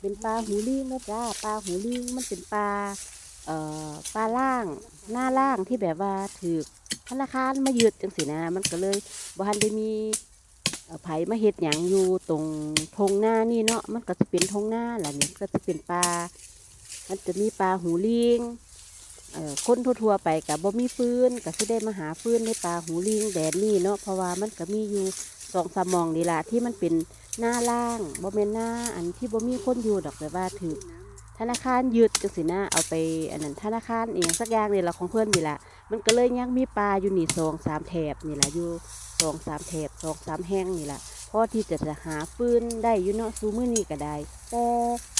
เป็นปลาหูลิงนะจ้าปลาหูลิงมันเป็นปลาเอ่อปลาล่างหน้าล่างที่แบบว่าถือธนาคารมายึดจังสินะมันก็เลยบ่ทันได้มีเอ่อไผมาเฮ็ดหยังอยู่ตรงทงหน้านี่เนาะมันก็จะเป็นทงหน้าแหละนี่ก็จะเป็นปลา มันจะมีปลาหูลิงเอ่อคนทั่วๆไปกับบ่มีฟืนก็สิได้มาหาฟืนในปลาหูลิงแดดนี่เนาะเพราะว่ามันก็มีอยู่สองสามมองนี่ละที่มันเป็น หน้าล่างบ่แม่นหน้าอันที่บ่มีคนอยู่ดอกแต่ว่าถือธนาคารยึดจังสินะเอาไปอันนั้นธนาคารเองสักอย่างนี่ละของเพื่อนนี่ละมันก็เลยยังมีปลาอยู่นี่สองสามแถบนี่ละอยู่สองสามแถบสองสามแห้งนี่ละพอที่จะจะหาฟืนได้อยู่เนาะซูมือนี่ก็ได้แต่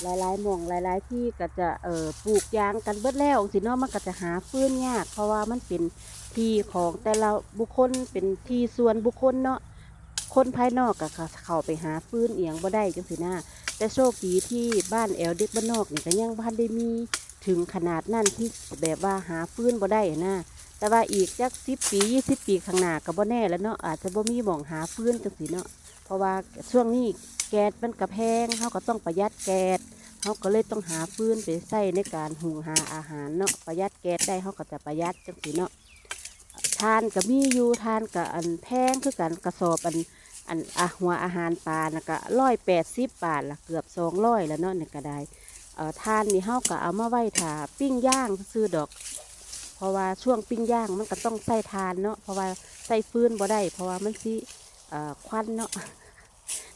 หลายๆหม่องหลายๆที่ก็จะเอ่อปลูกยางกันเบิดแล้วสิเนาะมันก็จะหาฟืนยาก เพราะว่ามันเป็นที่ของแต่ละบุคคลเป็นที่ส่วนบุคคลเนาะ คนภายนอกก็เข้าไปหาฟื้นเอียงบ่ได้จังสินะแต่โชคดีที่บ้านแอลเด็กบ้านนอกนี่ก็ยังบ้านได้มีถึงขนาดนั่นที่แบบว่าหาฟื้นบ่ได้นะแต่ว่าอีกจักสิบปียี่สิบปีข้างหน้าก็บ่แน่แล้วเนาะอาจจะบ่มีหม่องหาฟื้นจังสีเนาะเพราะว่าช่วงนี้แก๊สมันกระแพงเขาก็ต้องประหยัดแก๊สเขาก็เลยต้องหาฟื้นไปใส่ในการหุงหาอาหารเนาะประหยัดแก๊สได้เขาก็จะประหยัดจังสีเนาะทานก็มีอยู่ทานกับอันแพงคือกันกระสอบอัน อันอะหัวอาหารปลานะก็ร้อยแปดสิบบาทละเกือบสองร้อยแล้วเนาะนี่ก็ได้เอ่อทานนี่เฮาก็เอามาไว้ถาปิ้งย่างซื้อดอก เพราะว่าช่วงปิ้งย่างมันก็ต้องใส่ทานเนาะเพราะว่าใส่ฟืนบ่ได้ เพราะว่ามันสิเอ่อควันเนาะ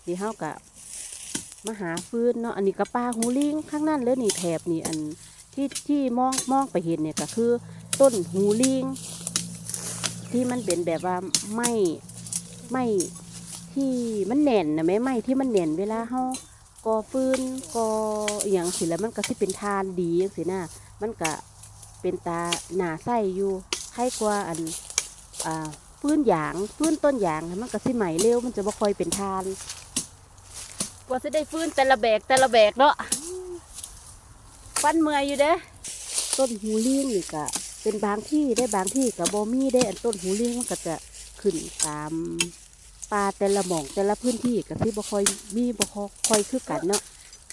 นี่เฮาก็มาหาฟืนเนาะอันนี้ก็ปลาหูลิงข้างนั้นเลยนี่แถบนี่อันที่ที่มองมองไปเห็นเนี่ยก็คือต้นหูลิงที่มันเป็นแบบว่าไม่ไม่ ที่มันแน่นนะแม่ไหมที่มันแน่นเวลาเฮาก่อฟืนก่ออย่างสิแล้วมันก็สิเป็นทานดีจังสินะมันก็เป็นตาหนาใสอยู่ใครกว่าอันอ่าฟื้นหยางฟื้นต้นหยางมันก็สิไหมเร็วมันจะบ่ค่อยเป็นทาน กว่าสิได้ฟื้นแต่ละแบกแต่ละแบกเนาะฟันเมื่อยอยู่เด้ต้นหูลิงนี่ก็เป็นบางที่ได้บางที่ก็บ่มีได้อันต้นหูลิงมันก็จะขึ้นตาม ปลาแต่ละหม่องแต่ละพื้นที่ก็ที่บ่คอยมีบ่คอยคือกันเนาะ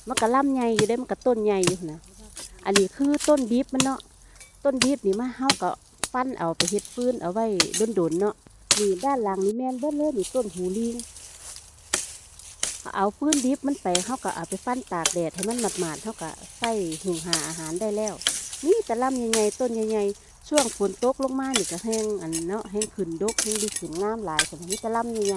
มันก็ล่ำใหญ่อยู่ได้มันก็ต้นใหญ่อยู่นะอันนี้คือต้นดิบมันเนาะต้นดิบนี่มาเฮาก็ฟันเอาไปเฮ็ดฟืนเอาไว้ดนๆเนาะนี่ด้านหลังนี่แม่นเบิดเลยนี่ต้นหูลิงเอาฟืนดิบมันไปเฮาก็เอาไปฟันตากแดดให้มันหมาดๆเฮาก็ใส่หุงหาอาหารได้แล้วนี่แต่ล่ำใหญ่ๆต้นใหญ่ๆ ช่วงฝนตกลงมานี่ก็แห้งอันเนาะแห้งขึ้นดกแห้งดีขึ้นงามหลายสมัยนี้จะล่ำยังไง